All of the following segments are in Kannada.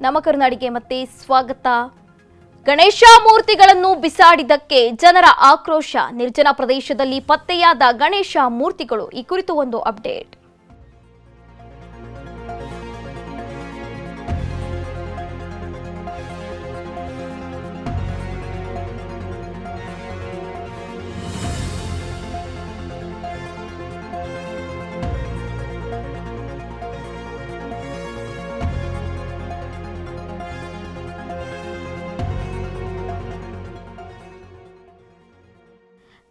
ನಮ್ಮ ಕರುನಾಡಿಗೆ ಮತ್ತೆ ಸ್ವಾಗತ. ಗಣೇಶ ಮೂರ್ತಿಗಳನ್ನು ಬಿಸಾಡಿದ್ದಕ್ಕೆ ಜನರ ಆಕ್ರೋಶ. ನಿರ್ಜನ ಪ್ರದೇಶದಲ್ಲಿ ಪತ್ತೆಯಾದ ಗಣೇಶ ಮೂರ್ತಿಗಳು ಈ ಕುರಿತು ಒಂದು ಅಪ್ಡೇಟ್.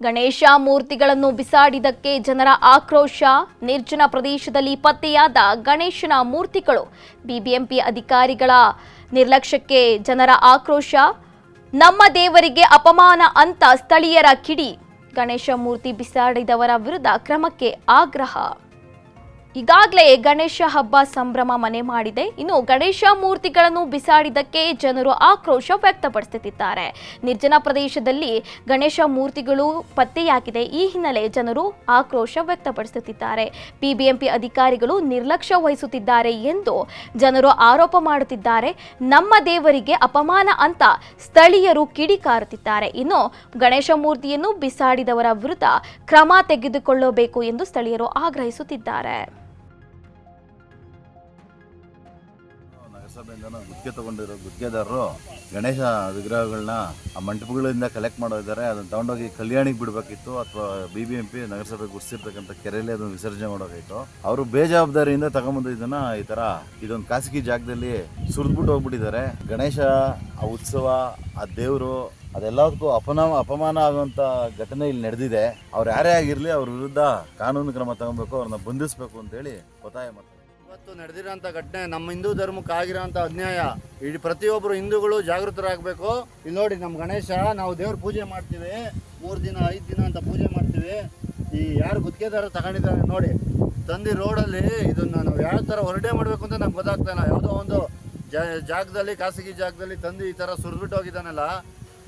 ಗಣೇಶ ಮೂರ್ತಿಗಳನ್ನು ಬಿಸಾಡಿದಕ್ಕೆ ಜನರ ಆಕ್ರೋಶ. ನಿರ್ಜನ ಪ್ರದೇಶದಲ್ಲಿ ಪತ್ತೆಯಾದ ಗಣೇಶನ ಮೂರ್ತಿಗಳು ಬಿಬಿಎಂಪಿ ಅಧಿಕಾರಿಗಳ ನಿರ್ಲಕ್ಷ್ಯಕ್ಕೆ ಜನರ ಆಕ್ರೋಶ. ನಮ್ಮ ದೇವರಿಗೆ ಅಪಮಾನ ಅಂತ ಸ್ಥಳೀಯರ ಕಿಡಿ. ಗಣೇಶ ಮೂರ್ತಿ ಬಿಸಾಡಿದವರ ವಿರುದ್ಧ ಕ್ರಮಕ್ಕೆ ಆಗ್ರಹ. ಈಗಾಗಲೇ ಗಣೇಶ ಹಬ್ಬ ಸಂಭ್ರಮ ಮನೆ ಮಾಡಿದೆ. ಇನ್ನು ಗಣೇಶ ಮೂರ್ತಿಗಳನ್ನು ಬಿಸಾಡಿದ್ದಕ್ಕೆ ಜನರು ಆಕ್ರೋಶ ವ್ಯಕ್ತಪಡಿಸುತ್ತಿದ್ದಾರೆ. ನಿರ್ಜನ ಪ್ರದೇಶದಲ್ಲಿ ಗಣೇಶ ಮೂರ್ತಿಗಳು ಪತ್ತೆಯಾಗಿದೆ. ಈ ಹಿನ್ನೆಲೆ ಜನರು ಆಕ್ರೋಶ ವ್ಯಕ್ತಪಡಿಸುತ್ತಿದ್ದಾರೆ. ಬಿಬಿಎಂಪಿ ಅಧಿಕಾರಿಗಳು ನಿರ್ಲಕ್ಷ್ಯ ವಹಿಸುತ್ತಿದ್ದಾರೆ ಎಂದು ಜನರು ಆರೋಪ ಮಾಡುತ್ತಿದ್ದಾರೆ. ನಮ್ಮ ದೇವರಿಗೆ ಅಪಮಾನ ಅಂತ ಸ್ಥಳೀಯರು ಕಿಡಿಕಾರುತ್ತಿದ್ದಾರೆ. ಇನ್ನು ಗಣೇಶ ಮೂರ್ತಿಯನ್ನು ಬಿಸಾಡಿದವರ ವಿರುದ್ಧ ಕ್ರಮ ತೆಗೆದುಕೊಳ್ಳಬೇಕು ಎಂದು ಸ್ಥಳೀಯರು ಆಗ್ರಹಿಸುತ್ತಿದ್ದಾರೆ. ನಗರಸಭೆಯಿಂದ ಗುತ್ತಿಗೆ ತಗೊಂಡಿರೋ ಗುತ್ತಿಗೆದಾರರು ಗಣೇಶ ವಿಗ್ರಹಗಳನ್ನ ಆ ಮಂಟಪಗಳಿಂದ ಕಲೆಕ್ಟ್ ಮಾಡಿದ್ದಾರೆ ಅದನ್ನ ತಗೊಂಡೋಗಿ ಕಲ್ಯಾಣಿಗೆ ಬಿಡಬೇಕಿತ್ತು ಅಥವಾ ಬಿ ಬಿ ಎಂ ಪಿ ನಗರಸಭೆ ಗುರ್ಸಿರ್ತಕ್ಕಂಥ ಕೆರೆಯಲ್ಲಿ ಅದನ್ನು ವಿಸರ್ಜನೆ ಮಾಡೋಕಾಯಿತು. ಅವರು ಬೇಜವಾಬ್ದಾರಿಯಿಂದ ತಗೊಂಬಂದು ಇದನ್ನ ಈ ತರ ಇದೊಂದು ಖಾಸಗಿ ಜಾಗದಲ್ಲಿ ಸುರಿದ್ಬಿಟ್ಟು ಹೋಗ್ಬಿಟ್ಟಿದ್ದಾರೆ. ಗಣೇಶ, ಆ ಉತ್ಸವ, ಆ ದೇವರು ಅದೆಲ್ಲದಕ್ಕೂ ಅಪನ, ಅಪಮಾನ ಆಗುವಂತ ಘಟನೆ ಇಲ್ಲಿ ನಡೆದಿದೆ. ಅವ್ರು ಯಾರೇ ಆಗಿರಲಿ ಅವ್ರ ವಿರುದ್ಧ ಕಾನೂನು ಕ್ರಮ ತಗೊಬೇಕು, ಅವ್ರನ್ನ ಬಂಧಿಸಬೇಕು ಅಂತೇಳಿ ಒತ್ತಾಯ ಮಾಡ್ತಾರೆ ಇವತ್ತು ನಡೆದಿರೋಂಥ ಘಟನೆ, ನಮ್ಮ ಹಿಂದೂ ಧರ್ಮಕ್ಕೆ ಆಗಿರೋಂಥ ಅನ್ಯಾಯ, ಇಡೀ ಪ್ರತಿಯೊಬ್ಬರು ಹಿಂದೂಗಳು ಜಾಗೃತರಾಗಬೇಕು. ಇಲ್ಲಿ ನೋಡಿ, ನಮ್ಮ ಗಣೇಶ, ನಾವು ದೇವ್ರ ಪೂಜೆ ಮಾಡ್ತೀವಿ. ಮೂರು ದಿನ, ಐದು ದಿನ ಅಂತ ಪೂಜೆ ಮಾಡ್ತೀವಿ. ಈ ಯಾರು ಗುತ್ತಿಗೆದಾರ ತಗೊಂಡಿದ್ದಾರೆ ನೋಡಿ, ತಂದಿ ರೋಡಲ್ಲಿ ಇದನ್ನ ನಾವು ಯಾವ ಥರ ಹೊರಡೆ ಮಾಡಬೇಕು ಅಂತ ನಮ್ಗೆ ಗೊತ್ತಾಗ್ತಾ ಇಲ್ಲ. ಯಾವುದೋ ಒಂದು ಜಾಗದಲ್ಲಿ, ಖಾಸಗಿ ಜಾಗದಲ್ಲಿ ತಂದು ಈ ಥರ ಸುರಿದ್ಬಿಟ್ಟು ಹೋಗಿದ್ದಾನಲ್ಲ,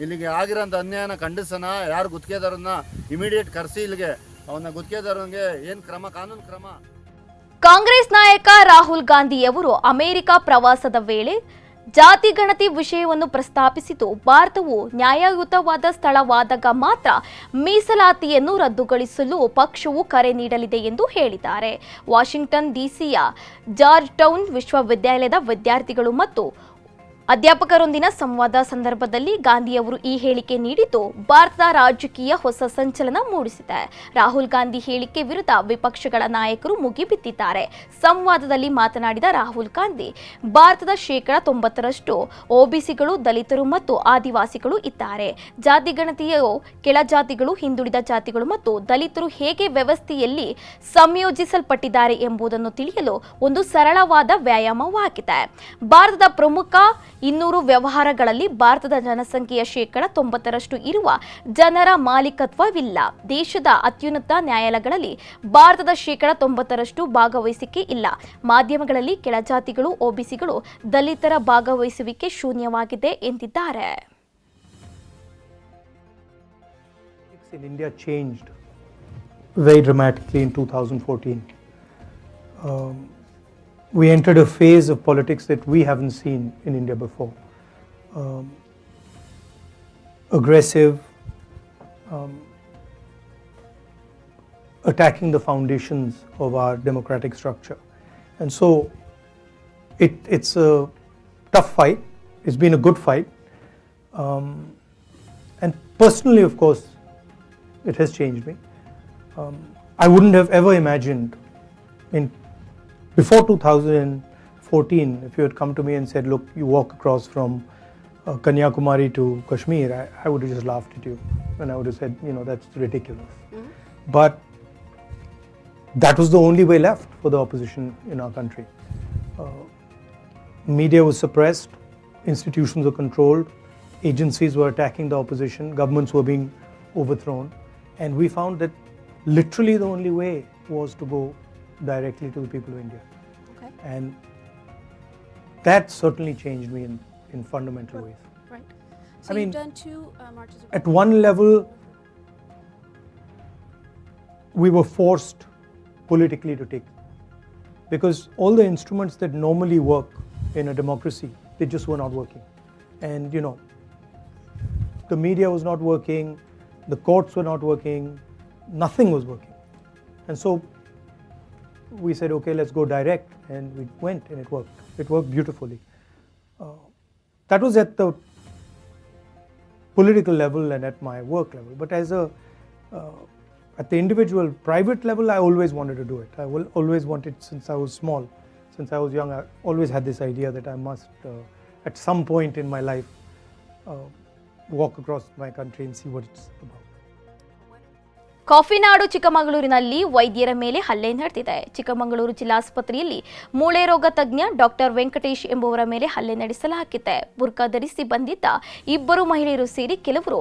ಇಲ್ಲಿಗೆ ಆಗಿರೋಂಥ ಅನ್ಯಾಯನ ಖಂಡಿಸೋಣ. ಯಾರು ಗುತ್ತಿಗೆದಾರನ್ನ ಇಮಿಡಿಯೇಟ್ ಕರೆಸಿ ಇಲ್ಲಿಗೆ. ಅವನ್ನ ಗುತ್ತಿಗೆದಾರನಿಗೆ ಏನು ಕ್ರಮ, ಕಾನೂನು ಕ್ರಮ? ಕಾಂಗ್ರೆಸ್ ನಾಯಕ ರಾಹುಲ್ ಗಾಂಧಿಯವರು ಅಮೆರಿಕ ಪ್ರವಾಸದ ವೇಳೆ ಜಾತಿ ಗಣತಿ ವಿಷಯವನ್ನು ಪ್ರಸ್ತಾಪಿಸಿದ್ದು ಭಾರತವು ನ್ಯಾಯಯುತವಾದ ಸ್ಥಳವಾದಾಗ ಮಾತ್ರ ಮೀಸಲಾತಿಯನ್ನು ರದ್ದುಗೊಳಿಸಲು ಪಕ್ಷವು ಕರೆ ನೀಡಲಿದೆ ಎಂದು ಹೇಳಿದ್ದಾರೆ. ವಾಷಿಂಗ್ಟನ್ ಡಿಸಿಯ ಜಾರ್ಜ್ ಟೌನ್ ವಿಶ್ವವಿದ್ಯಾಲಯದ ವಿದ್ಯಾರ್ಥಿಗಳು ಮತ್ತು ಅಧ್ಯಾಪಕರೊಂದಿನ ಸಂವಾದ ಸಂದರ್ಭದಲ್ಲಿ ಗಾಂಧಿಯವರು ಈ ಹೇಳಿಕೆ ನೀಡಿದ್ದು, ಭಾರತದ ರಾಜಕೀಯ ಹೊಸ ಸಂಚಲನ ಮೂಡಿಸಿದೆ. ರಾಹುಲ್ ಗಾಂಧಿ ಹೇಳಿಕೆ ವಿರುದ್ಧ ವಿಪಕ್ಷಗಳ ನಾಯಕರು ಮುಗಿಬಿದ್ದಿದ್ದಾರೆ. ಸಂವಾದದಲ್ಲಿ ಮಾತನಾಡಿದ ರಾಹುಲ್ ಗಾಂಧಿ, ಭಾರತದ ಶೇಕಡ ತೊಂಬತ್ತರಷ್ಟು ಒಬಿಸಿಗಳು, ದಲಿತರು ಮತ್ತು ಆದಿವಾಸಿಗಳು ಇದ್ದಾರೆ. ಜಾತಿ ಗಣತಿಯು ಕೆಳ ಜಾತಿಗಳು, ಹಿಂದುಳಿದ ಜಾತಿಗಳು ಮತ್ತು ದಲಿತರು ಹೇಗೆ ವ್ಯವಸ್ಥೆಯಲ್ಲಿ ಸಂಯೋಜಿಸಲ್ಪಟ್ಟಿದ್ದಾರೆ ಎಂಬುದನ್ನು ತಿಳಿಯಲು ಒಂದು ಸರಳವಾದ ವ್ಯಾಯಾಮವಾಗಿದೆ. ಭಾರತದ ಪ್ರಮುಖ ಇನ್ನೂರು ವ್ಯವಹಾರಗಳಲ್ಲಿ ಭಾರತದ ಜನಸಂಖ್ಯೆಯ ಶೇಕಡ ತೊಂಬತ್ತರಷ್ಟು ಇರುವ ಜನರ ಮಾಲೀಕತ್ವವಿಲ್ಲ. ದೇಶದ ಅತ್ಯುನ್ನತ ನ್ಯಾಯಾಲಯಗಳಲ್ಲಿ ಭಾರತದ ಶೇಕಡ ತೊಂಬತ್ತರಷ್ಟು ಭಾಗವಹಿಸಿಕೆ ಇಲ್ಲ. ಮಾಧ್ಯಮಗಳಲ್ಲಿ ಕೆಳಜಾತಿಗಳು ಒಬಿಸಿಗಳು ದಲಿತರ ಭಾಗವಹಿಸುವಿಕೆ ಶೂನ್ಯವಾಗಿದೆ ಎಂದಿದ್ದಾರೆ. In India changed very dramatically in 2014. Um, we entered a phase of politics that we haven't seen in India before. Um, aggressive, um, attacking the foundations of our democratic structure. And so it, it's a tough fight. It's been a good fight. Um, and personally, of course, it has changed me. Um, I wouldn't have ever imagined in before 2014 if you had come to me and said, "Look, you walk across from uh, Kanyakumari to Kashmir," I, I would have just laughed at you and I would have said, "You know, that's ridiculous." But that was the only way left for the opposition in our country. Uh, media was suppressed, institutions were controlled, agencies were attacking the opposition, governments were being overthrown, and we found that literally the only way was to go directly to the people of India. Okay. And that certainly changed me in, in fundamental ways. Right. I So mean, you've done two uh, marches. At one level, we were forced politically to take because all the instruments that normally work in a democracy. They just were not working. And, you know, the media was not working, the courts were not working, nothing was working. And so we said, okay, let's go direct. And we went and it worked. It worked beautifully. Uh, that was at the political level and at my work level. But as a uh, at the individual private level, I always wanted to do it. I will always wanted since I was small, since I was young. I always had this idea that I must, uh, at some point in my life, uh, walk across my country and see what it's about. ಕಾಫಿನಾಡು ಚಿಕ್ಕಮಗಳೂರಿನಲ್ಲಿ ವೈದ್ಯರ ಮೇಲೆ ಹಲ್ಲೆ ನಡೆದಿದೆ. ಚಿಕ್ಕಮಗಳೂರು ಜಿಲ್ಲಾಸ್ಪತ್ರೆಯಲ್ಲಿ ಮೂಳೆ ರೋಗ ತಜ್ಞ ಡಾಕ್ಟರ್ ವೆಂಕಟೇಶ್ ಎಂಬುವರ ಮೇಲೆ ಹಲ್ಲೆ ನಡೆಸಲಾಗಿದೆ ಬುರ್ಕಾ ಧರಿಸಿ ಬಂದಿದ್ದ ಇಬ್ಬರು ಮಹಿಳೆಯರು ಸೇರಿ ಕೆಲವರು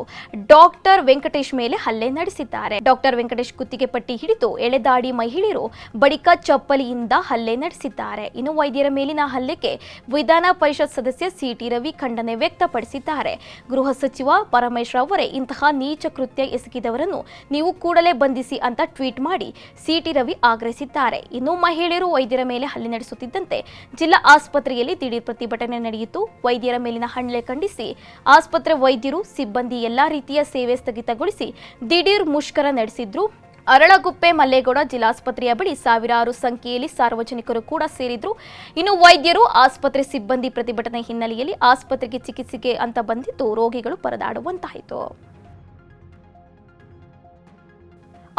ಡಾಕ್ಟರ್ ವೆಂಕಟೇಶ್ ಮೇಲೆ ಹಲ್ಲೆ ನಡೆಸಿದ್ದಾರೆ. ಡಾಕ್ಟರ್ ವೆಂಕಟೇಶ್ ಕುತ್ತಿಗೆ ಪಟ್ಟಿ ಹಿಡಿದು ಎಳೆದಾಡಿ ಮಹಿಳೆಯರು ಬಳಿಕ ಚಪ್ಪಲಿಯಿಂದ ಹಲ್ಲೆ ನಡೆಸಿದ್ದಾರೆ. ಇನ್ನು ವೈದ್ಯರ ಮೇಲಿನ ಹಲ್ಲೆಗೆ ವಿಧಾನ ಪರಿಷತ್ ಸದಸ್ಯ ಸಿಟಿ ರವಿ ಖಂಡನೆ ವ್ಯಕ್ತಪಡಿಸಿದ್ದಾರೆ. ಗೃಹ ಸಚಿವ ಪರಮೇಶ್ವರ್ ಅವರೇ ಇಂತಹ ನೀಚ ಕೃತ್ಯ ಎಸಗಿದವರನ್ನು ನೀವು ಕೂಡಲೇ ಬಂಧಿಸಿ ಅಂತ ಟ್ವೀಟ್ ಮಾಡಿ ಸಿಟಿ ರವಿ ಆಗ್ರಹಿಸಿದ್ದಾರೆ. ಇನ್ನು ಮಹಿಳೆಯರು ವೈದ್ಯರ ಮೇಲೆ ಹಲ್ಲೆ ನಡೆಸುತ್ತಿದ್ದಂತೆ ಜಿಲ್ಲಾ ಆಸ್ಪತ್ರೆಯಲ್ಲಿ ದಿಢೀರ್ ಪ್ರತಿಭಟನೆ ನಡೆಯಿತು. ವೈದ್ಯರ ಮೇಲಿನ ಹಲ್ಲೆ ಖಂಡಿಸಿ ಆಸ್ಪತ್ರೆ ವೈದ್ಯರು ಸಿಬ್ಬಂದಿ ಎಲ್ಲಾ ರೀತಿಯ ಸೇವೆ ಸ್ಥಗಿತಗೊಳಿಸಿ ದಿಢೀರ್ ಮುಷ್ಕರ ನಡೆಸಿದ್ರು. ಅರಳಗುಪ್ಪೆ ಮಲ್ಲೇಗೌಡ ಜಿಲ್ಲಾಸ್ಪತ್ರೆಯ ಬಳಿ ಸಾವಿರಾರು ಸಂಖ್ಯೆಯಲ್ಲಿ ಸಾರ್ವಜನಿಕರು ಕೂಡ ಸೇರಿದ್ರು. ಇನ್ನು ವೈದ್ಯರು ಆಸ್ಪತ್ರೆ ಸಿಬ್ಬಂದಿ ಪ್ರತಿಭಟನೆ ಹಿನ್ನೆಲೆಯಲ್ಲಿ ಆಸ್ಪತ್ರೆಗೆ ಚಿಕಿತ್ಸೆಗೆ ಅಂತ ಬಂದಿದ್ದು ರೋಗಿಗಳು ಪರದಾಡುವಂತಾಯಿತು.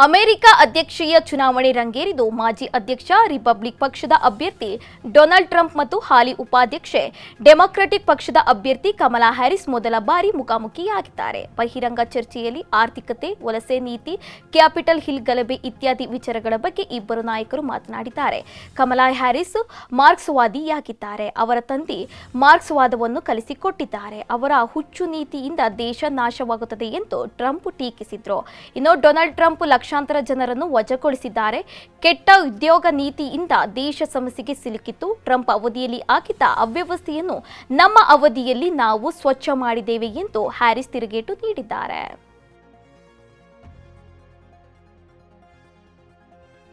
ಅಮೆರಿಕ ಅಧ್ಯಕ್ಷೀಯ ಚುನಾವಣೆ ರಂಗೇರಿದು ಮಾಜಿ ಅಧ್ಯಕ್ಷ ರಿಪಬ್ಲಿಕ್ ಪಕ್ಷದ ಅಭ್ಯರ್ಥಿ ಡೊನಾಲ್ಡ್ ಟ್ರಂಪ್ ಮತ್ತು ಹಾಲಿ ಉಪಾಧ್ಯಕ್ಷೆ ಡೆಮಾಕ್ರೆಟಿಕ್ ಪಕ್ಷದ ಅಭ್ಯರ್ಥಿ ಕಮಲಾ ಹ್ಯಾರಿಸ್ ಮೊದಲ ಬಾರಿ ಮುಖಾಮುಖಿಯಾಗಿದ್ದಾರೆ. ಬಹಿರಂಗ ಚರ್ಚೆಯಲ್ಲಿ ಆರ್ಥಿಕತೆ, ವಲಸೆ ನೀತಿ, ಕ್ಯಾಪಿಟಲ್ ಹಿಲ್ ಗಲಭೆ ಇತ್ಯಾದಿ ವಿಚಾರಗಳ ಬಗ್ಗೆ ಇಬ್ಬರು ನಾಯಕರು ಮಾತನಾಡಿದ್ದಾರೆ. ಕಮಲಾ ಹ್ಯಾರಿಸ್ ಮಾರ್ಕ್ಸ್ವಾದಿಯಾಗಿದ್ದಾರೆ. ಅವರ ತಂದೆ ಮಾರ್ಕ್ಸ್ವಾದವನ್ನು ಕಲಿಸಿಕೊಟ್ಟಿದ್ದಾರೆ. ಅವರ ಹುಚ್ಚು ನೀತಿಯಿಂದ ದೇಶ ನಾಶವಾಗುತ್ತದೆ ಎಂದು ಟ್ರಂಪ್ ಟೀಕಿಸಿದ್ರು. ಇನ್ನು ಡೊನಾಲ್ಡ್ ಟ್ರಂಪ್ ಲಕ್ಷಾಂತರ ಜನರನ್ನು ವಜಾಗೊಳಿಸಿದ್ದಾರೆ. ಕೆಟ್ಟ ಉದ್ಯೋಗ ನೀತಿಯಿಂದ ದೇಶ ಸಮಸ್ಯೆಗೆ ಸಿಲುಕಿತ್ತು. ಟ್ರಂಪ್ ಅವಧಿಯಲ್ಲಿ ಆಗಿದ್ದ ಅವ್ಯವಸ್ಥೆಯನ್ನು ನಮ್ಮ ಅವಧಿಯಲ್ಲಿ ನಾವು ಸ್ವಚ್ಛ ಮಾಡಿದ್ದೇವೆ ಎಂದು ಹ್ಯಾರಿಸ್ ತಿರುಗೇಟು ನೀಡಿದ್ದಾರೆ.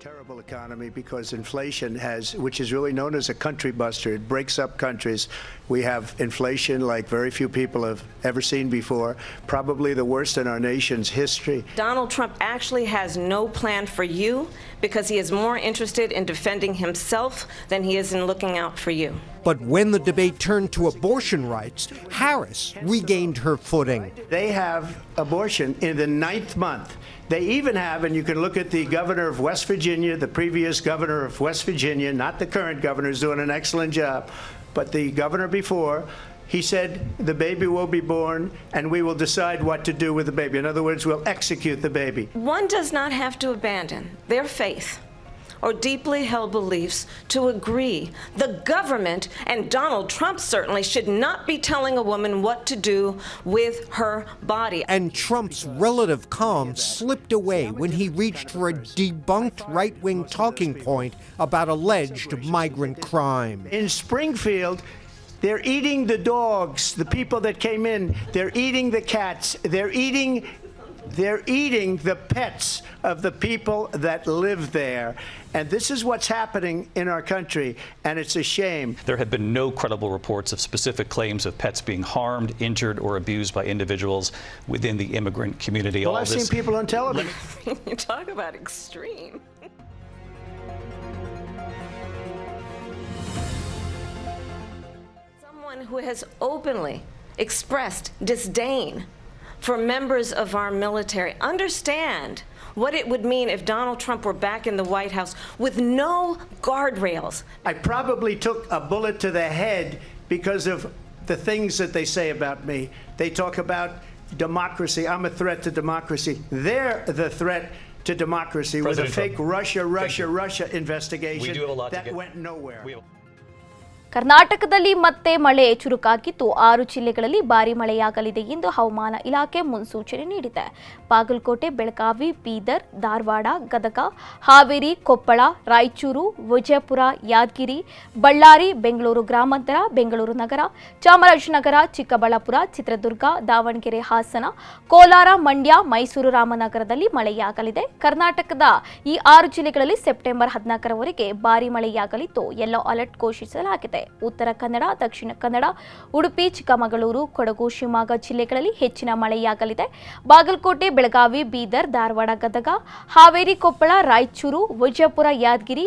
Terrible economy because inflation has, which is really known as a country buster, it breaks up countries. We have inflation like very few people have ever seen before, probably the worst in our nation's history. Donald Trump actually has no plan for you because he is more interested in defending himself than he is in looking out for you. But when the debate turned to abortion rights, Harris regained her footing. They have abortion in the ninth month. They even have, and you can look at the governor of West Virginia, the previous governor of West Virginia, not the current governor, is doing an excellent job, but the governor before, he said the baby will be born and we will decide what to do with the baby. In other words, we'll execute the baby. One does not have to abandon their faith or deeply held beliefs to agree. The government and Donald Trump certainly should not be telling a woman what to do with her body. And Trump's relative calm slipped away when he reached for a debunked right wing talking point about alleged migrant crime. In Springfield, they're eating the dogs, the people that came in. They're eating the cats. They're eating they're eating the pets of the people that live there. And this is what's happening in our country, and it's a shame. There have been no credible reports of specific claims of pets being harmed, injured, or abused by individuals within the immigrant community. Well, All I've this- seen people on television. you talk about extreme. Someone who has openly expressed disdain for members of our military. Understand what it would mean if Donald Trump were back in the White House with no guardrails. I probably took a bullet to the head because of the things that they say about me. They talk about democracy. I'm a threat to democracy. They're the threat to democracy with a fake Trump. Russia, Russia, Russia investigation We do have a lot to that get- went nowhere. ಕರ್ನಾಟಕದಲ್ಲಿ ಮತ್ತೆ ಮಳೆ ಚುರುಕಾಗಿದ್ದು ಆರು ಜಿಲ್ಲೆಗಳಲ್ಲಿ ಭಾರಿ ಮಳೆಯಾಗಲಿದೆ ಎಂದು ಹವಾಮಾನ ಇಲಾಖೆ ಮುನ್ಸೂಚನೆ ನೀಡಿದೆ. ಬಾಗಲಕೋಟೆ, ಬೆಳಗಾವಿ, ಬೀದರ್, ಧಾರವಾಡ, ಗದಗ, ಹಾವೇರಿ, ಕೊಪ್ಪಳ, ರಾಯಚೂರು, ವಿಜಯಪುರ, ಯಾದಗಿರಿ, ಬಳ್ಳಾರಿ, ಬೆಂಗಳೂರು ಗ್ರಾಮಾಂತರ, ಬೆಂಗಳೂರು ನಗರ, ಚಾಮರಾಜನಗರ, ಚಿಕ್ಕಬಳ್ಳಾಪುರ, ಚಿತ್ರದುರ್ಗ, ದಾವಣಗೆರೆ, ಹಾಸನ, ಕೋಲಾರ, ಮಂಡ್ಯ, ಮೈಸೂರು, ರಾಮನಗರದಲ್ಲಿ ಮಳೆಯಾಗಲಿದೆ. ಕರ್ನಾಟಕದ ಈ ಆರು ಜಿಲ್ಲೆಗಳಲ್ಲಿ ಸೆಪ್ಟೆಂಬರ್ ಹದಿನಾಲ್ಕರವರೆಗೆ ಭಾರಿ ಮಳೆಯಾಗಲಿದ್ದು ಯೆಲ್ಲೋ ಅಲರ್ಟ್ ಘೋಷಿಸಲಾಗಿದೆ. ಉತ್ತರ ಕನ್ನಡ, ದಕ್ಷಿಣ ಕನ್ನಡ, ಉಡುಪಿ, ಚಿಕ್ಕಮಗಳೂರು, ಕೊಡಗು, ಶಿವಮೊಗ್ಗ ಜಿಲ್ಲೆಗಳಲ್ಲಿ ಹೆಚ್ಚಿನ ಮಳೆಯಾಗಲಿದೆ. ಬಾಗಲಕೋಟೆ, ಬೆಳಗಾವಿ, ಬೀದರ್, ಧಾರವಾಡ, ಗದಗ, ಹಾವೇರಿ, ಕೊಪ್ಪಳ, ರಾಯಚೂರು, ವಿಜಯಪುರ, ಯಾದಗಿರಿ,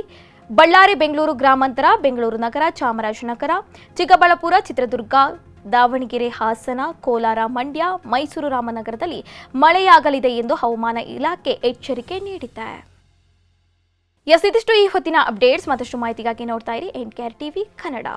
ಬಳ್ಳಾರಿ, ಬೆಂಗಳೂರು, ಗ್ರಾಮಾಂತರ, ಬೆಂಗಳೂರು ನಗರ, ಚಾಮರಾಜನಗರ, ಚಿಕ್ಕಬಳ್ಳಾಪುರ, ಚಿತ್ರದುರ್ಗ, ದಾವಣಗೆರೆ, ಹಾಸನ, ಕೋಲಾರ, ಮಂಡ್ಯ, ಮೈಸೂರು, ರಾಮನಗರದಲ್ಲಿ ಮಳೆಯಾಗಲಿದೆ ಎಂದು ಹವಾಮಾನ ಇಲಾಖೆ ಎಚ್ಚರಿಕೆ ನೀಡಿದೆ. ಎಸ್ ಇದಿಷ್ಟು ಈ ಹೊತ್ತಿನ ಅಪ್ಡೇಟ್ಸ್ ಮತ್ತಷ್ಟು ಮಾಹಿತಿಗಾಗಿ ನೋಡ್ತಾ ಇರಿ ಎನ್ ಕೇರ್ ಟಿವಿ ಕನ್ನಡ.